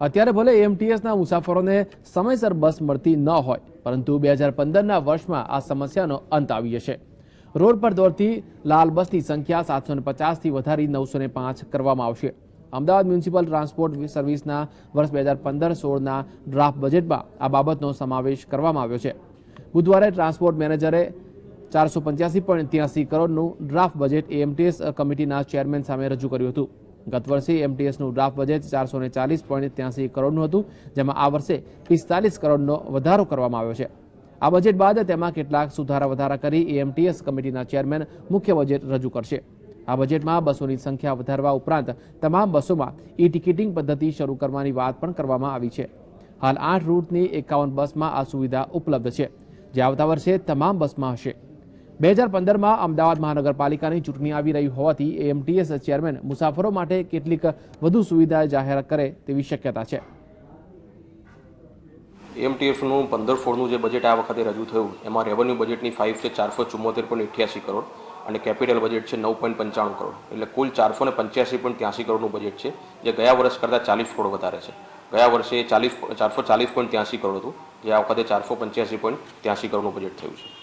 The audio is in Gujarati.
અત્યારે ભલે એમટીએસના મુસાફરોને સમયસર બસ મળતી ન હોય, પરંતુ બે હજાર પંદરના વર્ષમાં આ સમસ્યાનો અંત આવી જશે. રોડ પર દોડતી લાલ બસની સંખ્યા સાતસો પચાસથી વધારી નવસો પાંચ કરવામાં આવશે. અમદાવાદ મ્યુનિસિપલ ટ્રાન્સપોર્ટ સર્વિસના વર્ષ બે હજાર પંદર સોળના ડ્રાફ્ટ બજેટમાં આ બાબતનો સમાવેશ કરવામાં આવ્યો છે. બુધવારે ટ્રાન્સપોર્ટ મેનેજરે ચારસો પંચ્યાસી પોઈન્ટ ત્યાસી કરોડનું ડ્રાફ્ટ બજેટ એએમટીએસ કમિટીના ચેરમેન સામે રજૂ કર્યું હતું. ગત વર્ષે એમટીએસનું ડ્રાફ્ટ બજેટ ચારસો ને ચાલીસ પોઈન્ટ ત્યાસી કરોડનું હતું, જેમાં આ વર્ષે પિસ્તાલીસ કરોડનો વધારો કરવામાં આવ્યો છે. આ બજેટ બાદ તેમાં કેટલાક સુધારા વધારા કરી એએમટીએસ કમિટીના ચેરમેન મુખ્ય બજેટ રજૂ કરશે. આ બજેટમાં બસોની સંખ્યા વધારવા ઉપરાંત તમામ બસોમાં ઈ ટિકિટિંગ પદ્ધતિ શરૂ કરવાની વાત પણ કરવામાં આવી છે. હાલ આઠ રૂટની એકાવન બસમાં આ સુવિધા ઉપલબ્ધ છે. જે આવતા વર્ષે તમામ બસમાં હશે. બે હજાર પંદરમાં અમદાવાદ મહાનગરપાલિકાની ચૂંટણી આવી રહી હોવાથી એએમટીએસ ચેરમેન મુસાફરો માટે કેટલીક વધુ સુવિધા જાહેર કરે તેવી શક્યતા છે. એમટીએફનું પંદર ફોરનું જે બજેટ આ વખતે રજૂ થયું, એમાં રેવન્યુ બજેટની ફાઇવ છે ચારસો ચુમ્મોતેર પોઈન્ટ અઠ્યાસી કરોડ અને કેપિટલ બજેટ છે નવ પોઈન્ટ પંચાણું કરોડ. એટલે કુલ ચારસો ને પંચ્યાસી પોઈન્ટ ત્યાંસી કરોડનું બજેટ છે, જે ગયા વર્ષ કરતાં ચાલીસ કરોડ વધારે છે. ગયા વર્ષે ચાલીસ, ચારસો ચાલીસ પોઈન્ટ ત્યાંસી કરોડ હતું, જે આ વખતે ચારસો પંચ્યાસી પોઈન્ટ ત્યાંસી કરોડનું બજેટ થયું છે.